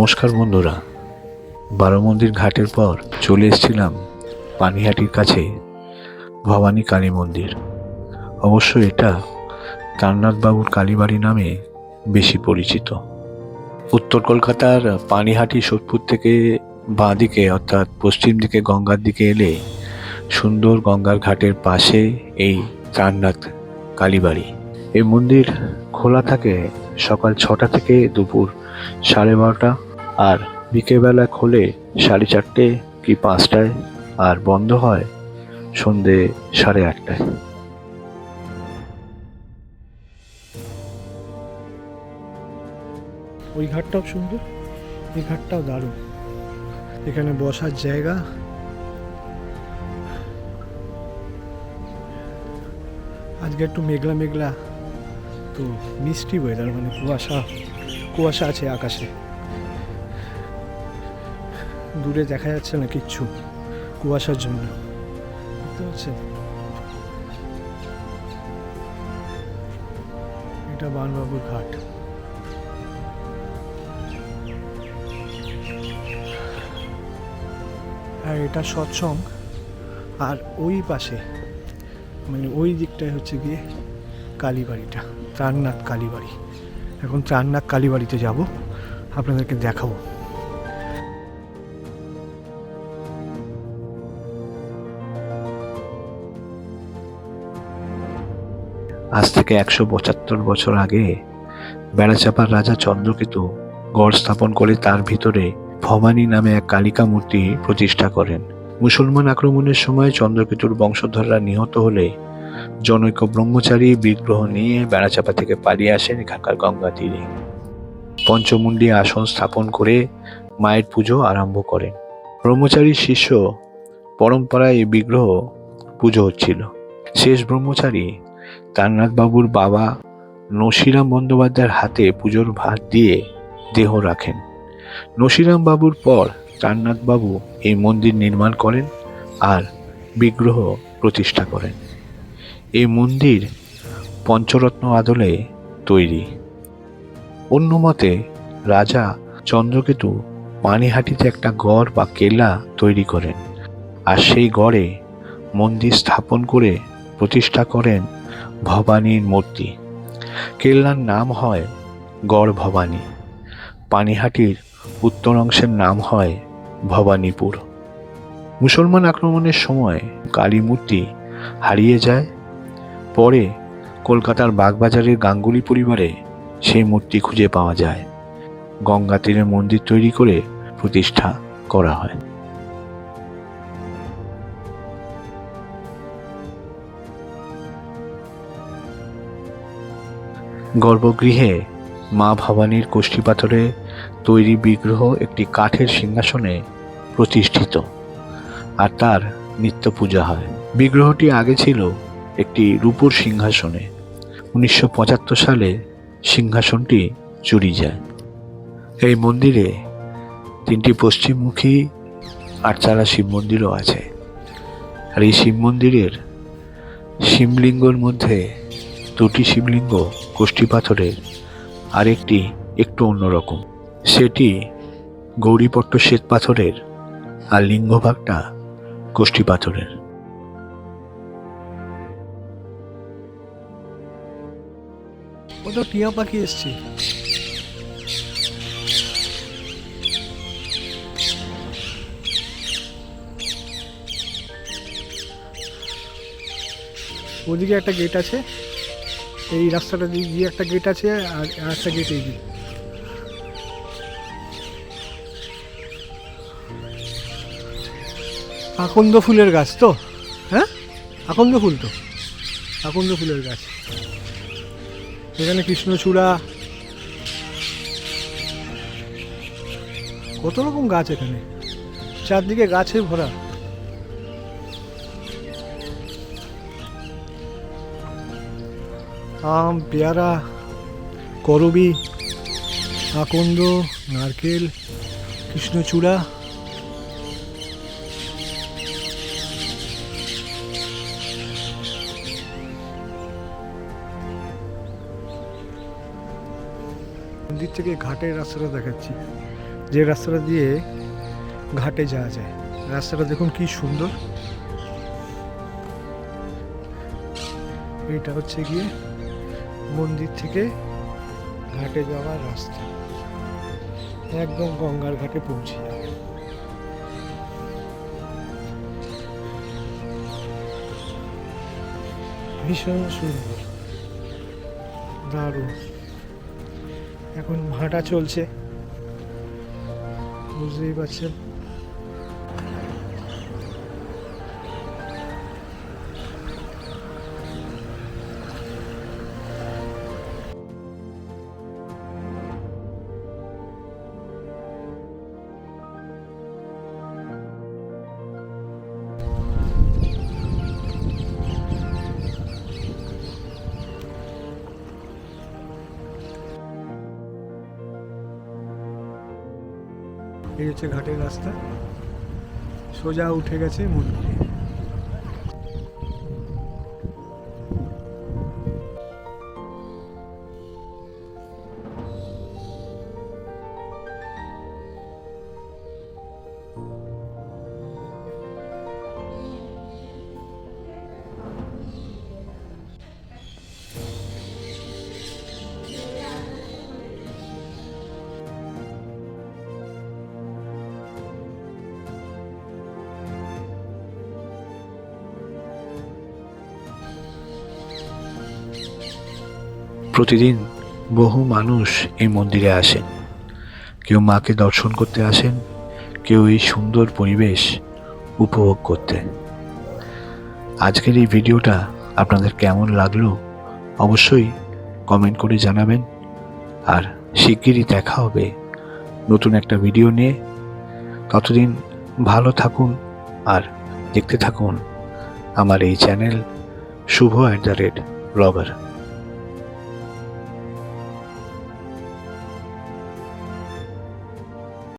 নমস্কার বন্ধুরা। বারো মন্দির ঘাটের পর চলে এসেছিলাম পানিহাটির কাছে ভবানী কালী মন্দির। অবশ্য এটা কান্নাথবাবুর কালীবাড়ি নামে বেশি পরিচিত। উত্তর কলকাতার পানিহাটি, সোদপুর থেকে বাঁ দিকে অর্থাৎ পশ্চিম দিকে গঙ্গার দিকে এলে সুন্দর গঙ্গার ঘাটের পাশে এই ত্রাণনাথ কালীবাড়ি। এই মন্দির খোলা থাকে সকাল ছটা থেকে দুপুর সাড়ে বারোটা। আর বিকেলবেলা খোলে সাড়ে চারটে কি পাঁচটায় আর বন্ধ হয় সন্ধে সাড়ে আটটায়। ওই ঘাটটাও সুন্দর, এই ঘাটটাও দারুণ। এখানে বসার জায়গা। আজকে একটু মেঘলা মেঘলা, তো মিষ্টি ওয়েদার মানে কুয়াশা কুয়াশা আছে আকাশে। দূরে দেখা যাচ্ছে না কিচ্ছু, কুয়াশার জন্য। বুঝতে পারছেন? এটা বানবাবুর ঘাট। আর এটা সৎসঙ্গ, আর ওই পাশে মানে ওই দিকটায় হচ্ছে গিয়ে কালীবাড়িটা, ত্রাণনাথ কালীবাড়ি। এখন ত্রাণনাথ কালীবাড়িতে যাব, আপনাদেরকে দেখাবো। আজ থেকে একশো পঁচাত্তর বছর আগে বেড়াচাপার রাজা চন্দ্রকেতু গড় স্থাপন করে তার ভিতরে ভবানী নামে এক কালিকা মূর্তি প্রতিষ্ঠা করেন। মুসলমান আক্রমণের সময় চন্দ্রকেতুর বংশধররা নিহত হলে জনৈক ব্রহ্মচারী বিগ্রহ নিয়ে বেড়াচাপা থেকে পালিয়ে আসেন এখানকার গঙ্গা তীরে। পঞ্চমুণ্ডী আসন স্থাপন করে মায়ের পুজো আরম্ভ করেন। ব্রহ্মচারীর শিষ্য পরম্পরায় এই বিগ্রহ পুজো হচ্ছিল। শেষ ব্রহ্মচারী তারনাথবাবুর বাবা নসিরাম বন্দ্যোপাধ্যায়ের হাতে পুজোর ভাত দিয়ে দেহ রাখেন। নসিরাম বাবুর পর তারনাথবাবু এই মন্দির নির্মাণ করেন আর বিগ্রহ প্রতিষ্ঠা করেন। এই মন্দির পঞ্চরত্ন আদলে তৈরি। অন্য মতে, রাজা চন্দ্রকেতু পানিহাটিতে একটা গড় বা কেল্লা তৈরি করেন আর সেই গড়ে মন্দির স্থাপন করে প্রতিষ্ঠা করেন ভবানীর মূর্তি। কেল্লার নাম হয় গড় ভবানী পানিহাটির উত্তর অংশের নাম হয় ভবানীপুর। মুসলমান আক্রমণের সময় কালী মূর্তি হারিয়ে যায়। পরে কলকাতার বাগবাজারের গাঙ্গুলি পরিবারে সেই মূর্তি খুঁজে পাওয়া যায়। গঙ্গা তীরে মন্দির তৈরি করে প্রতিষ্ঠা করা হয়। গর্ভগৃহে মা ভবানীর পাথরে তৈরি বিগ্রহ একটি কাঠের সিংহাসনে প্রতিষ্ঠিত, আর তার নিত্য পূজা হয়। বিগ্রহটি আগে ছিল একটি রূপোর সিংহাসনে। উনিশশো পঁচাত্তর সালে সিংহাসনটি চুরি যায়। এই মন্দিরে তিনটি পশ্চিমমুখী আটচালা শিব মন্দিরও আছে। আর এই শিব মন্দিরের শিবলিঙ্গর মধ্যে দুটি শিবলিঙ্গ কোষ্ঠী পাথরের আরেকটি একটু অন্যরকম সেটি গৌরীপট্ট শ্বেত পাথরের আর লিঙ্গভাগটা কোষ্ঠী পাথরের। টিয়া পাখি এসছে। ওদিকে একটা গেট আছে। এই রাস্তাটা দিয়ে একটা গেট আছে আর আর একটা গেট এই দিকে। আকন্দ ফুলের গাছ তো? হ্যাঁ? আকন্দ ফুল তো? আকন্দ ফুলের গাছ। এখানে কৃষ্ণচূড়া। কত রকম গাছ এখানে? চারদিকে গাছে ভরা। আম, পেয়ারা, করবি, আকন্দ, নারকেল, কৃষ্ণচূড়া। মন্দির থেকে ঘাটের রাস্তাটা দেখাচ্ছি। যে রাস্তাটা দিয়ে ঘাটে যাওয়া যায়। রাস্তাটা দেখুন কি সুন্দর। এটা হচ্ছে গিয়ে মন্দির থেকে ঘাটে যাওয়ার রাস্তা। একদম গঙ্গার ঘাটে পৌঁছে ভীষণ সুন্দর, দারুণ। এখন ভাটা চলছে। বুঝতেই পারছেন? এই হচ্ছে ঘাটের রাস্তা। সোজা উঠে গেছে মন্দিরে। প্রতিদিন বহু মানুষ এই মন্দিরে আসেন। কেউ মাকে দর্শন করতে আসেন, কেউ এই সুন্দর পরিবেশ উপভোগ করতে। আজকের এই ভিডিওটা আপনাদের কেমন লাগল অবশ্যই কমেন্ট করে জানাবেন। আর শিগগিরই দেখা হবে নতুন একটা ভিডিও নিয়ে। ততদিন ভালো থাকুন আর দেখতে থাকুন আমার এই channel Shubho at the rate blogger.